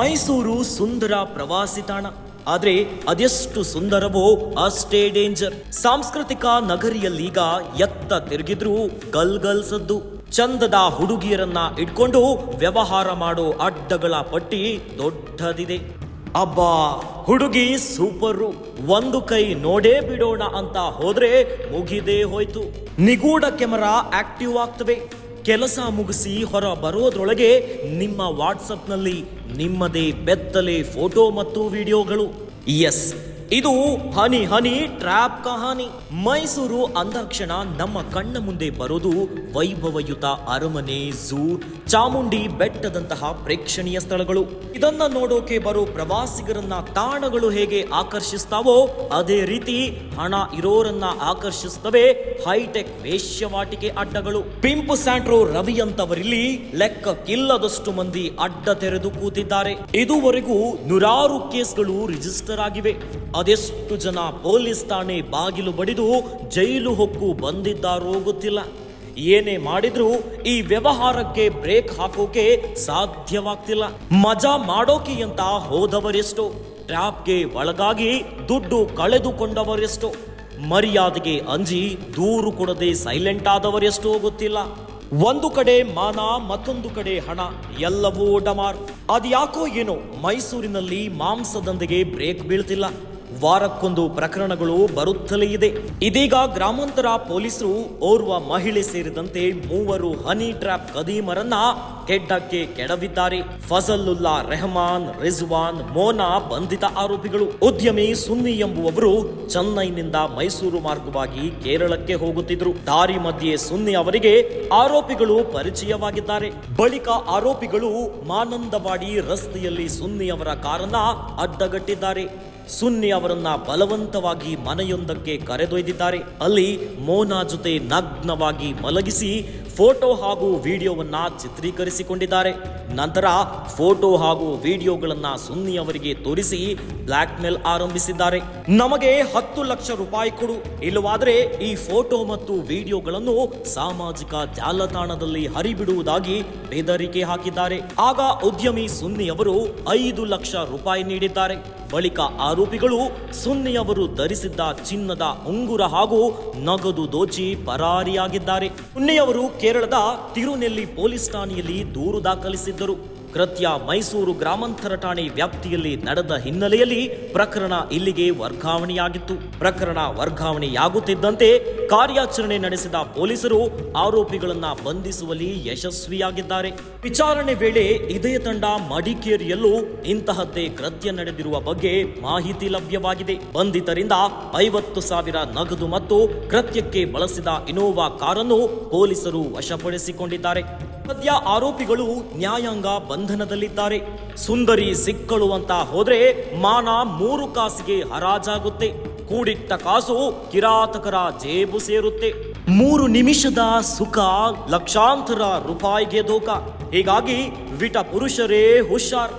ಮೈಸೂರು ಸುಂದರ ಪ್ರವಾಸಿ ತಾಣ. ಆದ್ರೆ ಅದೆಷ್ಟು ಸುಂದರವೋ ಅಷ್ಟೇ ಡೇಂಜರ್. ಸಾಂಸ್ಕೃತಿಕ ನಗರಿಯಲ್ಲೀಗ ಎತ್ತ ತಿರುಗಿದ್ರು ಗಲ್ ಸದ್ದು. ಚಂದದ ಹುಡುಗಿಯರನ್ನ ಇಟ್ಕೊಂಡು ವ್ಯವಹಾರ ಮಾಡೋ ಅಡ್ಡಗಳ ಪಟ್ಟಿ ದೊಡ್ಡದಿದೆ. ಅಬ್ಬಾ, ಹುಡುಗಿ ಸೂಪರು ಒಂದು ಕೈ ನೋಡೇ ಬಿಡೋಣ ಅಂತ ಹೋದ್ರೆ ಮುಗಿದೇ ಹೋಯ್ತು. ನಿಗೂಢ ಕ್ಯಾಮರಾ ಆಕ್ಟಿವ್ ಆಗ್ತವೆ. ಕೆಲಸ ಮುಗಿಸಿ ಹೊರ ಬರೋದ್ರೊಳಗೆ ನಿಮ್ಮ ವಾಟ್ಸಪ್ನಲ್ಲಿ ನಿಮ್ಮದೇ ಬೆತ್ತಲೆ ಫೋಟೋ ಮತ್ತು ವಿಡಿಯೋಗಳು. ಎಸ್ ಇದು ಹನಿ ಹನಿ, ಟ್ರ್ಯಾಪ್ ಕಹಾನಿ. ಮೈಸೂರು ಅಂದಾಕ್ಷಣ ನಮ್ಮ ಕಣ್ಣ ಮುಂದೆ ಬರೋದು ವೈಭವಯುತ ಅರಮನೆ ಝೂ, ಚಾಮುಂಡಿ ಬೆಟ್ಟದಂತಹ ಪ್ರೇಕ್ಷಣೀಯ ಸ್ಥಳಗಳು. ಇದನ್ನ ನೋಡೋಕೆ ಬರೋ ಪ್ರವಾಸಿಗರನ್ನ ತಾಣಗಳು ಹೇಗೆ ಆಕರ್ಷಿಸ್ತಾವೋ, ಅದೇ ರೀತಿ ಹಣ ಇರೋರನ್ನ ಆಕರ್ಷಿಸ್ತವೆ ಹೈಟೆಕ್ ವೇಶ್ಯವಾಟಿಕೆ ಅಡ್ಡಗಳು. ಪಿಂಪು ಸ್ಯಾಂಟ್ರೋ ರವಿ ಅಂತವರಿಲ್ಲಿ ಲೆಕ್ಕಕ್ಕಿಲ್ಲದಷ್ಟು ಮಂದಿ ಅಡ್ಡ ತೆರೆದು ಕೂತಿದ್ದಾರೆ. ಇದುವರೆಗೂ ನೂರಾರು ಕೇಸ್ಗಳು ರಿಜಿಸ್ಟರ್ ಆಗಿವೆ. ಅದೆಷ್ಟು ಜನ ಪೊಲೀಸ್ ಠಾಣೆ ಬಾಗಿಲು ಬಡಿದು ಜೈಲು ಹೊಕ್ಕು ಬಂದಿದ್ದಾರೋ ಗೊತ್ತಿಲ್ಲ. ಏನೇ ಮಾಡಿದ್ರೂ ಈ ವ್ಯವಹಾರಕ್ಕೆ ಬ್ರೇಕ್ ಹಾಕೋಕೆ ಸಾಧ್ಯವಾಗ್ತಿಲ್ಲ. ಮಜಾ ಮಾಡೋಕೆ ಅಂತ ಹೋದವರೆಷ್ಟೋ, ಟ್ರ್ಯಾಪ್ಗೆ ಒಳಗಾಗಿ ದುಡ್ಡು ಕಳೆದುಕೊಂಡವರೆಷ್ಟೋ, ಮರ್ಯಾದೆಗೆ ಅಂಜಿ ದೂರು ಕೊಡದೆ ಸೈಲೆಂಟ್ ಆದವರೆಷ್ಟೋ ಗೊತ್ತಿಲ್ಲ. ಒಂದು ಕಡೆ ಮಾನ, ಮತ್ತೊಂದು ಕಡೆ ಹಣ, ಎಲ್ಲವೂ ಡಮಾರ್ ಅದ್ಯಾಕೋ ಏನೋ ಮೈಸೂರಿನಲ್ಲಿ ಮಾಂಸದೊಂದಿಗೆ ಬ್ರೇಕ್ ಬೀಳ್ತಿಲ್ಲ. ವಾರಕ್ಕೊಂದು ಪ್ರಕರಣಗಳು ಬರುತ್ತಲೇ ಇದೆ. ಇದೀಗ ಗ್ರಾಮಾಂತರ ಪೊಲೀಸರು ಓರ್ವ ಮಹಿಳೆ ಸೇರಿದಂತೆ ಮೂವರು ಹನಿ ಟ್ರ್ಯಾಪ್ ಕದೀಮರನ್ನ ಕೆಡ್ಡಕ್ಕೆ ಕೆಡವಿದ್ದಾರೆ. ಫಜಲುಲ್ಲಾ ರೆಹಮಾನ್, ರಿಜ್ವಾನ್, ಮೋನಾ ಬಂಧಿತ ಆರೋಪಿಗಳು. ಉದ್ಯಮಿ ಸುನ್ನಿ ಎಂಬುವವರು ಚೆನ್ನೈನಿಂದ ಮೈಸೂರು ಮಾರ್ಗವಾಗಿ ಕೇರಳಕ್ಕೆ ಹೋಗುತ್ತಿದ್ರು ದಾರಿ ಮಧ್ಯೆ ಸುನ್ನಿ ಅವರಿಗೆ ಆರೋಪಿಗಳು ಪರಿಚಯವಾಗಿದ್ದಾರೆ. ಬಳಿಕ ಆರೋಪಿಗಳು ಮಾನಂದವಾಡಿ ರಸ್ತೆಯಲ್ಲಿ ಸುನ್ನಿ ಅವರ ಕಾರನ್ನ ಅಡ್ಡಗಟ್ಟಿದ್ದಾರೆ. ಸುನ್ನಿ ಅವರನ್ನ ಬಲವಂತವಾಗಿ ಮನೆಯೊಂದಕ್ಕೆ ಕರೆದೊಯ್ದಿದ್ದಾರೆ. ಅಲ್ಲಿ ಮೋನಾ ಜೊತೆ ನಗ್ನವಾಗಿ ಮಲಗಿಸಿ ಫೋಟೋ ಹಾಗೂ ವಿಡಿಯೋವನ್ನ ಚಿತ್ರೀಕರಿಸಿಕೊಂಡಿದ್ದಾರೆ. ನಂತರ ಫೋಟೋ ಹಾಗೂ ವಿಡಿಯೋಗಳನ್ನ ಸುನ್ನಿ ಅವರಿಗೆ ತೋರಿಸಿ ಬ್ಲಾಕ್ ಮೇಲ್ ಆರಂಭಿಸಿದ್ದಾರೆ. ನಮಗೆ ಹತ್ತು ಲಕ್ಷ ರೂಪಾಯಿ ಕೊಡು. ಇಲ್ಲವಾದರೆ ಈ ಫೋಟೋ ಮತ್ತು ವಿಡಿಯೋಗಳನ್ನು ಸಾಮಾಜಿಕ ಜಾಲತಾಣದಲ್ಲಿ ಹರಿಬಿಡುವುದಾಗಿ ಬೆದರಿಕೆ ಹಾಕಿದ್ದಾರೆ. ಆಗ ಉದ್ಯಮಿ ಸುನ್ನಿ ಅವರು ಐದು ಲಕ್ಷ ರೂಪಾಯಿ ನೀಡಿದ್ದಾರೆ. ಬಳಿಕ ಆರೋಪಿಗಳು ಸುನ್ನಿಯವರು ಧರಿಸಿದ್ದ ಚಿನ್ನದ ಉಂಗುರ ಹಾಗೂ ನಗದು ದೋಚಿ ಪರಾರಿಯಾಗಿದ್ದಾರೆ. ಸುನ್ನಿಯವರು ಕೇರಳದ ತಿರುನೆಲ್ಲಿ ಪೊಲೀಸ್ ಠಾಣೆಯಲ್ಲಿ ದೂರು ದಾಖಲಿಸಿದ್ದರು. ಕೃತ್ಯ ಮೈಸೂರು ಗ್ರಾಮಾಂತರ ಠಾಣೆ ವ್ಯಾಪ್ತಿಯಲ್ಲಿ ನಡೆದ ಹಿನ್ನೆಲೆಯಲ್ಲಿ ಪ್ರಕರಣ ಇಲ್ಲಿಗೆ ವರ್ಗಾವಣೆಯಾಗಿತ್ತು. ಪ್ರಕರಣ ವರ್ಗಾವಣೆಯಾಗುತ್ತಿದ್ದಂತೆ ಕಾರ್ಯಾಚರಣೆ ನಡೆಸಿದ ಪೊಲೀಸರು ಆರೋಪಿಗಳನ್ನ ಬಂಧಿಸುವಲ್ಲಿ ಯಶಸ್ವಿಯಾಗಿದ್ದಾರೆ. ವಿಚಾರಣೆ ವೇಳೆ ಇದೇ ತಂಡ ಮಡಿಕೇರಿಯಲ್ಲೂ ಇಂತಹದ್ದೇ ಕೃತ್ಯ ನಡೆದಿರುವ ಬಗ್ಗೆ ಮಾಹಿತಿ ಲಭ್ಯವಾಗಿದೆ. ಬಂಧಿತರಿಂದ ಐವತ್ತು ಸಾವಿರ ನಗದು ಮತ್ತು ಕೃತ್ಯಕ್ಕೆ ಬಳಸಿದ ಇನೋವಾ ಕಾರನ್ನು ಪೊಲೀಸರು ವಶಪಡಿಸಿಕೊಂಡಿದ್ದಾರೆ. ಸದ್ಯ ಆರೋಪಿಗಳು ನ್ಯಾಯಾಂಗ ಬಂಧನದಲ್ಲಿದ್ದಾರೆ. ಸುಂದರಿ ಸಿಕ್ಕಳು ಅಂತ ಹೋದ್ರೆ ಮಾನ ಮೂರು ಕಾಸಿಗೆ ಹರಾಜಾಗುತ್ತೆ. ಕೂಡಿಟ್ಟ ಕಾಸು ಕಿರಾತಕರ ಜೇಬು ಸೇರುತ್ತೆ. ಮೂರು ನಿಮಿಷದ ಸುಖ ಲಕ್ಷಾಂತರ ರೂಪಾಯಿಗೆ ದೋಖ. ಹೀಗಾಗಿ ವಿಟ ಪುರುಷರೇ ಹುಷಾರ್.